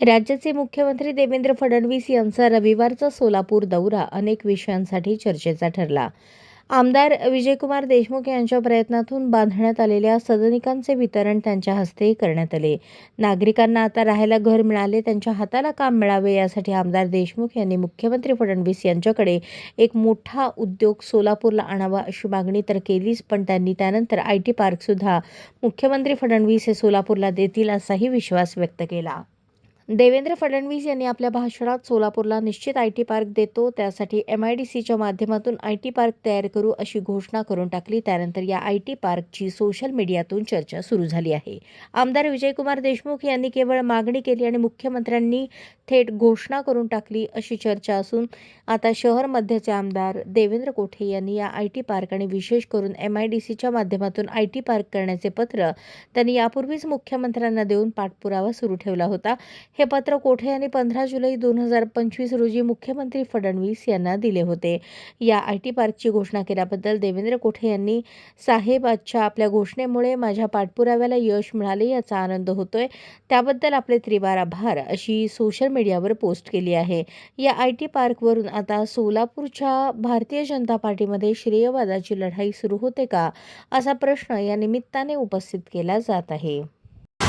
राज्याचे मुख्यमंत्री देवेंद्र फडणवीस यांचा रविवारचा सोलापूर दौरा अनेक विषयांसाठी चर्चेचा ठरला. आमदार विजयकुमार देशमुख यांच्या प्रयत्नातून बांधण्यात आलेल्या सदनिकांचे वितरण त्यांच्या हस्ते करण्यात आले. नागरिकांना आता राहायला घर मिळाले त्यांच्या हाताला काम मिळावे यासाठी आमदार देशमुख यांनी मुख्यमंत्री फडणवीस यांच्याकडे एक मोठा उद्योग सोलापूरला आणावा अशी मागणी तर केलीच पण त्यांनी त्यानंतर आय टी पार्कसुद्धा मुख्यमंत्री फडणवीस हे सोलापूरला देतील असाही विश्वास व्यक्त केला. देवेंद्र फडणवीस यांनी आपल्या भाषणात सोलापूरला निश्चित आय टी पार्क देतो. त्यासाठी एम आय डी सीच्या माध्यमातून आय टी पार्क तयार करू अशी घोषणा करून टाकली. त्यानंतर या आय टी पार्कची सोशल मीडियातून चर्चा सुरू झाली आहे. आमदार विजयकुमार देशमुख यांनी केवळ मागणी केली आणि मुख्यमंत्र्यांनी थेट घोषणा करून टाकली अशी चर्चा असून आता शहर मध्यचे आमदार देवेंद्र कोठे यांनी या आय टी पार्क आणि विशेष करून एम आय डी सीच्या माध्यमातून आय टी पार्क करण्याचे पत्र त्यांनी यापूर्वीच मुख्यमंत्र्यांना देऊन पाठपुरावा सुरू ठेवला होता. हे पत्र कोठे यांनी पंधरा जुलै दोन हजार पंचवीस रोजी मुख्यमंत्री फडणवीस यांना दिले होते. या आय टी पार्कची घोषणा केल्याबद्दल देवेंद्र कोठे यांनी साहेब आजच्या आपल्या घोषणेमुळे माझ्या पाठपुराव्याला यश मिळाले याचा आनंद होतोय. त्याबद्दल आपले त्रिवार आभार अशी सोशल मीडियावर पोस्ट केली आहे. या आय टी पार्कवरून आता सोलापूरच्या भारतीय जनता पार्टीमध्ये श्रेयवादाची लढाई सुरू होते का असा प्रश्न या निमित्ताने उपस्थित केला जात आहे.